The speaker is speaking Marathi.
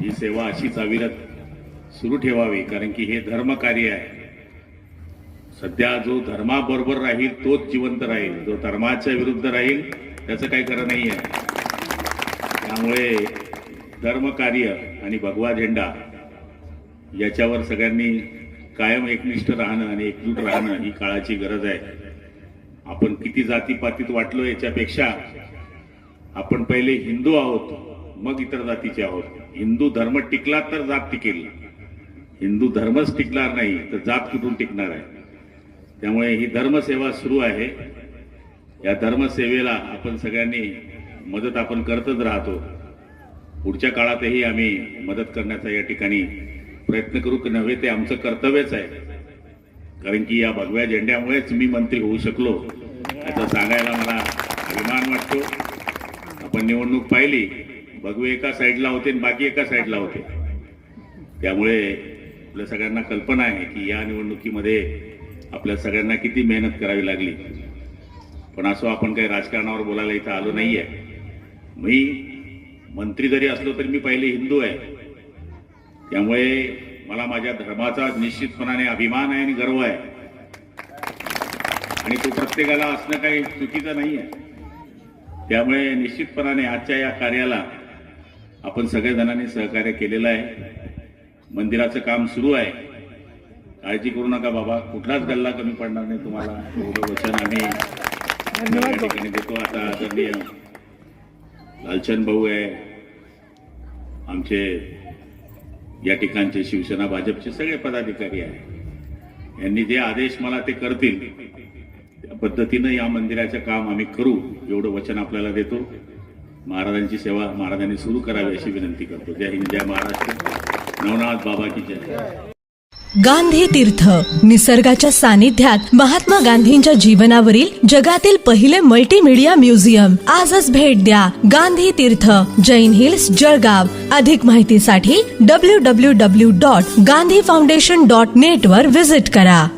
ही सेवा अशीच अविरत सुरू ठेवावी कारण की हे धर्मकार्य आहे. सध्या जो धर्माबरोबर राहील तोच जिवंत राहील. जो धर्माच्या विरुद्ध राहील त्याचं काही खरं नाही आहे त्यामुळे धर्म कार्य आणि भगवा झेंडा याच्यावर सगळ्यांनी कायम एकनिष्ठ राहणं आणि एकजूट राहणं ही काळाची गरज आहे. आपण किती जातीपातीत वाटलो याच्यापेक्षा आपण पहिले हिंदू आहोत मग इतर जातीचे आहोत. हिंदू धर्म टिकला तर जात टिकेल. हिंदू धर्मच टिकणार नाही तर जात कुठून टिकणार आहे? त्यामुळे ही धर्मसेवा सुरू आहे. या धर्मसेवेला आपण सगळ्यांनी मदत आपण करतच राहतो. पुढच्या काळातही आम्ही मदत करण्याचा या ठिकाणी प्रयत्न करू की नव्हे ते आमचं कर्तव्यच आहे. कारण की या भगव्या झेंड्यामुळेच मी मंत्री होऊ शकलो. याचं सांगायला मला अभिमान वाटतो. आपण निवडणूक पाहिली. भगवे एका साईडला होते आणि बाकी एका साईडला होते. त्यामुळे आपल्या सगळ्यांना कल्पना आहे की या निवडणुकीमध्ये आपल्या सगळ्यांना किती मेहनत करावी लागली. पण असं आपण काही राजकारणावर बोलायला इथं आलो नाहीये. मी मंत्री जरी असलो तरी मी पहिले हिंदू आहे. त्यामुळे मला माझ्या धर्माचा निश्चितपणाने अभिमान आहे आणि गर्व आहे. आणि तो प्रत्येकाला असणं काही चुकीचं नाही आहे त्यामुळे निश्चितपणाने आजच्या या कार्याला आपण सगळ्या जणांनी सहकार्य केलेलं आहे. मंदिराचं काम सुरू आहे. काळजी करू नका बाबा. कुठलाच गल्ला कमी पडणार नाही तुम्हाला. एवढं वचन आम्ही ठिकाणी देतो. आता आदरणीय लालचंद भाऊ आहे. आमचे या ठिकाणचे शिवसेना भाजपचे सगळे पदाधिकारी आहे यांनी जे आदेश मला ते करतील त्या पद्धतीनं या मंदिराचं काम आम्ही करू एवढं वचन आपल्याला देतो. महाराजांची सेवा महाराजांनी सुरू करावी अशी विनंती करतो. जय हिंद जय महाराष्ट्र. नवनाथ बाबा की जय. गांधी तीर्थ निसर्गाच्या सानिध्यात महात्मा गांधींच्या जीवनावरील जगातील पहिले मल्टीमीडिया म्युझियम आजच भेट द्या गांधी तीर्थ जैन हिल्स जळगाव. अधिक माहितीसाठी W W W dot Gandhi foundation dot net वर विजिट करा.